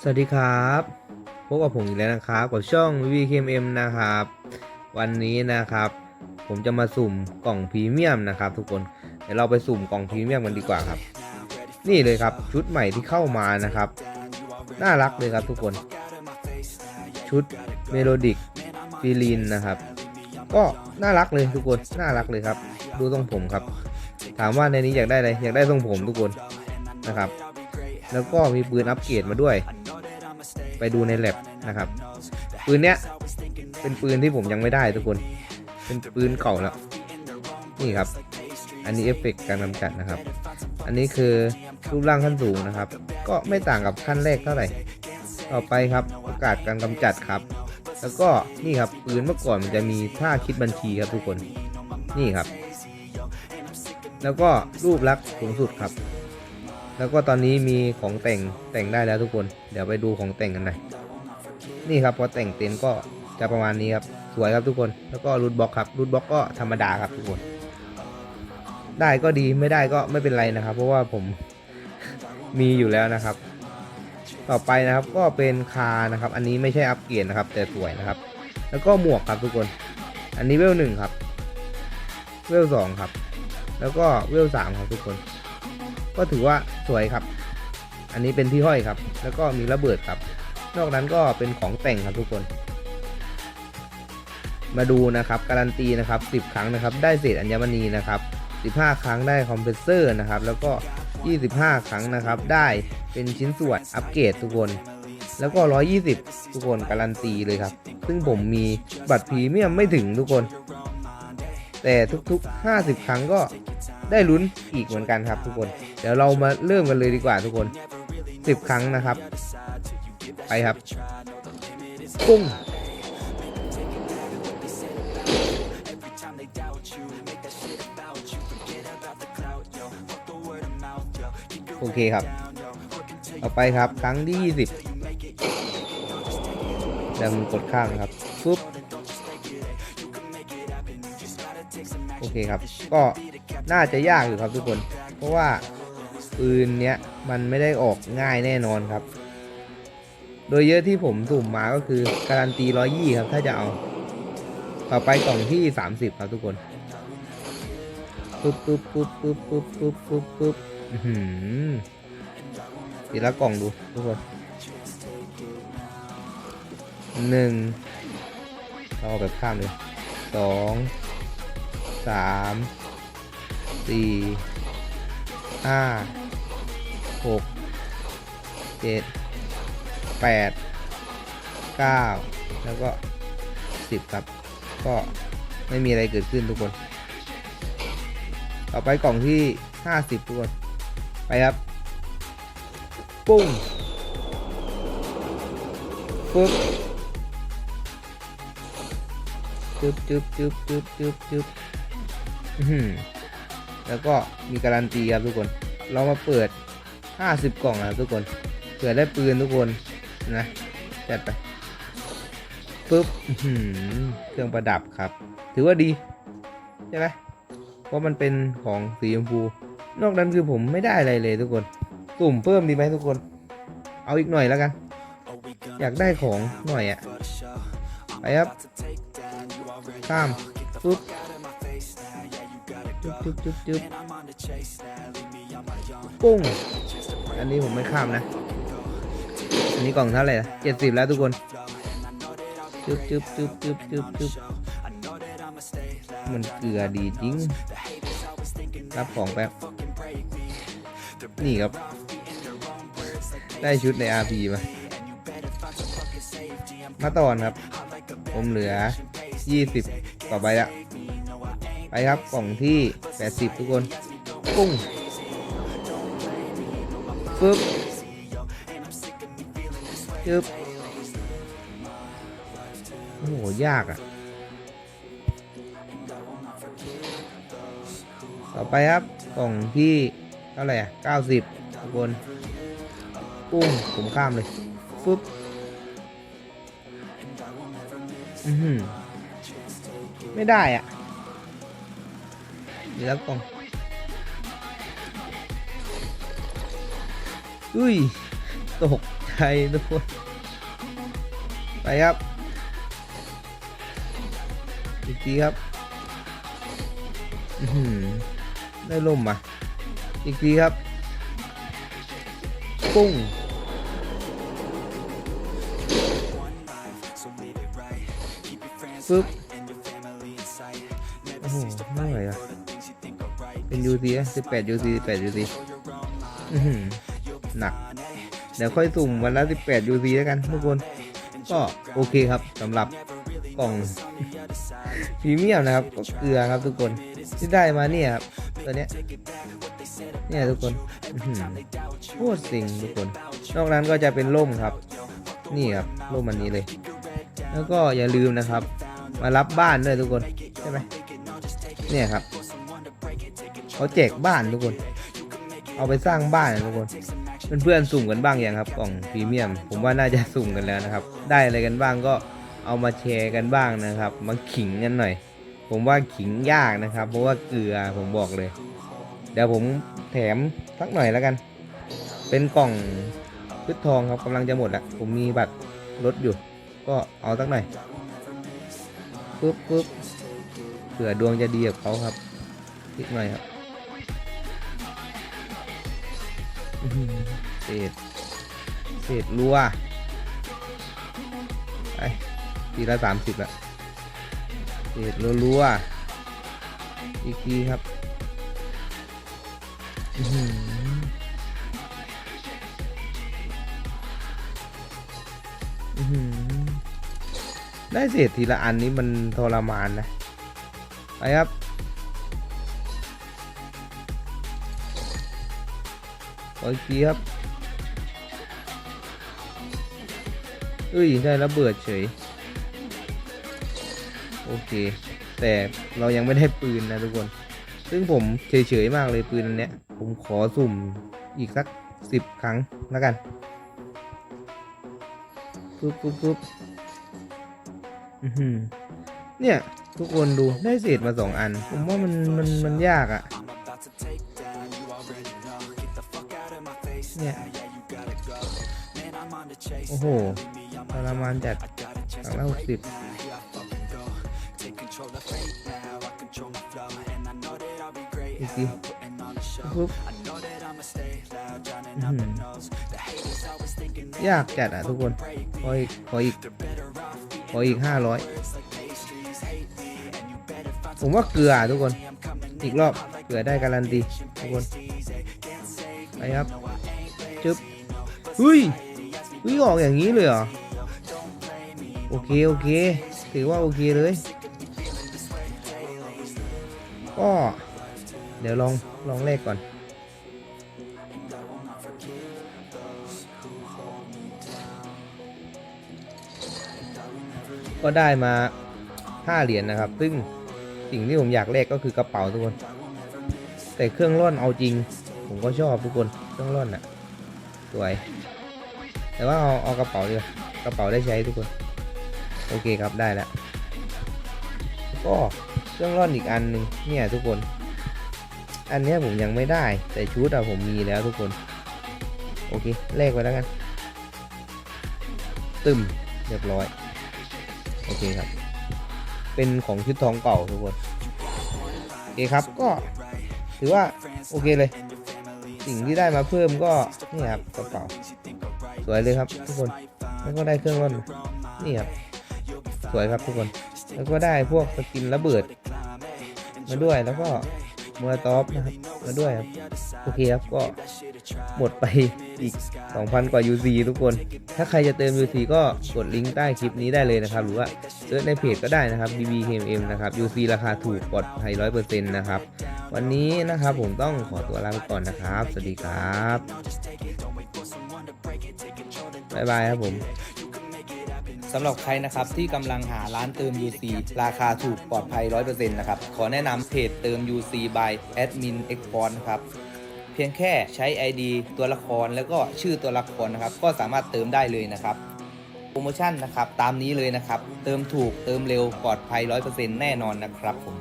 สวัสดีครับพบกับผมอีกแล้วนะครับกับช่อง VKM นะครับ วันนี้นะครับ ผมจะมาสุ่มกล่องพรีเมียมนะครับ ทุกคนเดี๋ยวเราไปสุ่มกล่องพรีเมียมกันดีกว่าครับ นี่เลยครับชุดใหม่ที่เข้ามานะครับ น่ารักเลยครับทุกคน ชุดเมโลดิกฟีลินนะครับ ก็น่ารักเลยทุกคนน่ารักเลยครับ ดูทรงผมครับ ถามว่าในนี้อยากได้อะไรอยากได้ทรงผมทุกคนนะครับ แล้วก็มีปืนอัปเกรดมาด้วย ไปดูในแลบนะครับ ปืนเนี้ยเป็นปืนที่ผมยังไม่ได้ทุกคน เป็นปืนเก่าแล้ว นี่ครับ อันนี้เอฟเฟกต์การกำจัดนะครับ อันนี้คือรูปร่างขั้นสูงนะครับ ก็ไม่ต่างกับขั้นแรกเท่าไหร่ ต่อไปครับโอกาสการกำจัดครับ แล้วก็นี่ครับปืนเมื่อก่อนมันจะมีท่าคิดบัญชีครับทุกคน นี่ครับ แล้วก็รูปลักษณ์สูงสุดครับ แล้วก็ตอนนี้มีของแต่งแต่งได้แล้วทุกคน เดี๋ยวไปดูของแต่งกันหน่อยนี่ครับพอแต่งเต็มก็จะประมาณนี้ครับสวยครับทุกคน แล้วก็รูทบล็อกครับรูทบล็อกก็ธรรมดาครับทุกคน ได้ก็ดีไม่ได้ก็ไม่เป็นไรนะครับ เพราะว่าผมมีอยู่แล้วนะครับ ต่อไปนะครับก็เป็นคานะครับ อันนี้ไม่ใช่อัปเกรดนะครับ แต่สวยนะครับ แล้วก็หมวกครับทุกคน อันนี้เวลหนึ่งครับ เวลสองครับ แล้วก็เวลสามครับทุกคน ก็ถือว่าสวยครับ อันนี้เป็นที่ห้อยครับ แล้วก็มีระเบิดครับ นอกนั้นก็เป็นของแต่งครับทุกคน มาดูนะครับการันตีนะครับ 10 ครั้งนะครับ ได้เศษอัญมณีนะครับ 15 ครั้งได้คอมเพรสเซอร์นะครับ แล้วก็ 25 ครั้งนะครับ ได้เป็นชิ้นส่วนอัปเกรดทุกคนแล้วก็ 120 ทุกคนการันตีเลยครับ ซึ่งผมมีบัตรพรีเมียมไม่ถึงทุกคน แต่ทุกๆ 50 ครั้งก็ได้ลุ้นอีกเหมือนกันครับทุกคน เดี๋ยวเรามาเริ่มกันเลยดีกว่าทุกคน 10 ครั้งนะครับ ไปครับปุ้งโอเคครับต่อไปครับ ครั้งที่ 20เดี๋ยวมันกดข้างครับปุ๊บ เคครับ ก็น่าจะยากอยู่ครับทุกคน เพราะว่าปืนเนี้ยมันไม่ได้ออกง่ายแน่นอนครับ โดยเยอะที่ผมสุ่มมาก็คือการันตีร้อยยี่ครับ ถ้าจะเอา ต่อไปกล่องที่30ครับทุกคนปุ๊บปุ๊บปุ๊บปุ๊บปุ๊บปุ๊บปุ๊บปุ๊บอือหือทีละกล่องดูทุกคนหนึ่งเราเอาแบบข้ามเลยสอง สามสี่ห้าหกเจ็ดแปดเก้าแล้วก็สิบครับ ก็ไม่มีอะไรเกิดขึ้นทุกคน ต่อไปกล่องที่ห้าสิบทุกคน ไปครับ ปุ้งปุ๊บจึ๊บจึ๊บจึ๊บจึ๊บจึ๊บจึ๊บ แล้วก็มีการันตีครับทุกคน เรามาเปิด 50 กล่องครับทุกคน เผื่อได้ปืนทุกคนนะจัดไปปุ๊บเครื่องประดับครับ ถือว่าดี ใช่ไหมเพราะมันเป็นของสีชมพู นอกนั้นคือผมไม่ได้อะไรเลยทุกคน สุ่มเพิ่มดีไหมทุกคน เอาอีกหน่อยแล้วกัน อยากได้ของหน่อยอะไปครับข้ามปุ๊บ จุ๊บจุ๊บจุ๊บจุ๊บปุ้ง อันนี้ผมไม่ข้ามนะ อันนี้กล่องเท่าไหร่ละเจ็ดสิบแล้วทุกคน จุ๊บจุ๊บจุ๊บจุ๊บจุ๊บจุ๊บมันเกลือดีจริง รับของแป๊บ นี่ครับ ได้ชุดใน RP มา มาต่อนครับ ผมเหลือ 20 ต่อไปละ ไปครับกล่องที่ 80 ทุกคนปุ้งปึ๊บจึ๊บโอ้โห ยากอะ่ะ ต่อไปครับกล่องที่เท่าไหร่อะ90 ทุกคนปุ้งผมข้ามเลยฟึบอือไม่ได้อะ เดี๋ยวแล้วกล่อง อุ้ย ตกใจทุกคน ไปครับ อีกทีครับอื้อหือได้ล่มมาอีกทีครับ ปุ้งปึ๊บโอ้โหไม่ไหวอะ เป็น UC อะ18 UC 18 UC อื้อหือหนัก เดี๋ยวค่อยสุ่มวันละ18 UC แล้วกันทุกคน ก็โอเคครับสำหรับกล่องพรีเมียมนะครับก็เกลือครับทุกคนที่ได้มาเนี่ยครับตัวเนี้ยเนี่ยทุกคนอื้อหือโคตรสิ่งทุกคน นอกนั้นก็จะเป็นร่มครับ นี่ครับร่มอันนี้เลย แล้วก็อย่าลืมนะครับ มารับบ้านด้วยทุกคนใช่ไหมเนี่ยครับ เขาแจกบ้านทุกคน เอาไปสร้างบ้านนะทุกคนเพื่อนๆสุ่มกันบ้างยังครับกล่องพรีเมียม ผมว่าน่าจะสุ่มกันแล้วนะครับ ได้อะไรกันบ้างก็เอามาแชร์กันบ้างนะครับ มาขิงกันหน่อย ผมว่าขิงยากนะครับ เพราะว่าเกลือผมบอกเลย เดี๋ยวผมแถมสักหน่อยแล้วกัน เป็นกล่องพืชทองครับกำลังจะหมดละผมมีบัตรลดอยู่ ก็เอาสักหน่อยปุ๊บปุ๊บเผื่อดวงจะดีกับเขาครับนิดหน่อยครับ เศษเศษรัวไปทีละสามสิบละเศษรัวๆอีกทีครับได้เศษทีละอันนี้มันทรมานนะ ไปครับ ขออีกทีครับเอ้ยได้ระเบิดเฉย โอเค แต่เรายังไม่ได้ปืนนะทุกคน ซึ่งผมเฉยๆมากเลยปืนอันเนี้ย ผมขอสุ่มอีกสักสิบครั้งแล้วกันปุ๊บปุ๊บปุ๊บอื้อหือเนี่ย ทุกคนดูได้เศษมาสองอัน ผมว่ามันมันมันยากอะ่ะ โอ้โหทรมานจัดครั้งละหกสิบอีกทีปุ๊บอื้อหือยากจัดอะทุกคน ขออีก ขออีก ขออีกห้าร้อยผมว่าเกลืออะทุกคน อีกรอบ เกลือได้การันตีทุกคน ไปครับ จึ๊บเฮ้ย เฮ้ยออกอย่างนี้เลยเหรอ โอเค โอเค ถือว่าโอเคเลยก็เดี๋ยวลอง ลองเลขก่อน ก็ได้มา5เหรียญนะครับ ซึ่งสิ่งที่ผมอยากแลกก็คือกระเป๋าทุกคน แต่เครื่องร่อนเอาจริง ผมก็ชอบทุกคน เครื่องร่อนอะ สวย แต่ว่าเอาเอากระเป๋าดีกว่ากระเป๋าได้ใช้ทุกคน โอเคครับได้แล้วก็เครื่องร่อนอีกอันหนึ่งเนี่ยทุกคน อันนี้ผมยังไม่ได้ แต่ชุดอะผมมีแล้วทุกคน โอเคแลกไปแล้วกัน ตึมเรียบร้อย โอเคครับ เป็นของชุดทองเก่าทุกคน โอเคครับก็ถือว่า โอเคเลย สิ่งที่ได้มาเพิ่มก็ นี่ครับกระเป๋า สวยเลยครับทุกคน แล้วก็ได้เครื่องร่อนนี่ครับสวยครับทุกคน แล้วก็ได้พวกสกินระเบิด มาด้วยแล้วก็มัวตอฟนะครับมาด้วยครับโอเคครับก็หมดไปอีก 2,000 กว่า UC ทุกคน ถ้าใครจะเติม UC ก็กดลิงก์ใต้คลิปนี้ได้เลยนะครับ หรือว่าเซิร์ชในเพจก็ได้นะครับ BBKM นะครับ UC ราคาถูกปลอดภัย100%นะครับ วันนี้นะครับผมต้องขอตัวลาไปก่อนนะครับ สวัสดีครับ บายบายครับผมสำหรับใครนะครับที่กำลังหาร้านเติม UC ราคาถูกปลอดภัย 100%นะครับ ขอแนะนำเพจเติม UC by Admin Export ครับ เพียงแค่ใช้ ID ตัวละครแล้วก็ชื่อตัวละครนะครับ ก็สามารถเติมได้เลยนะครับโปรโมชั่นนะครับ ตามนี้เลยนะครับ เติมถูกเติมเร็วปลอดภัย 100%แน่นอนนะครับผม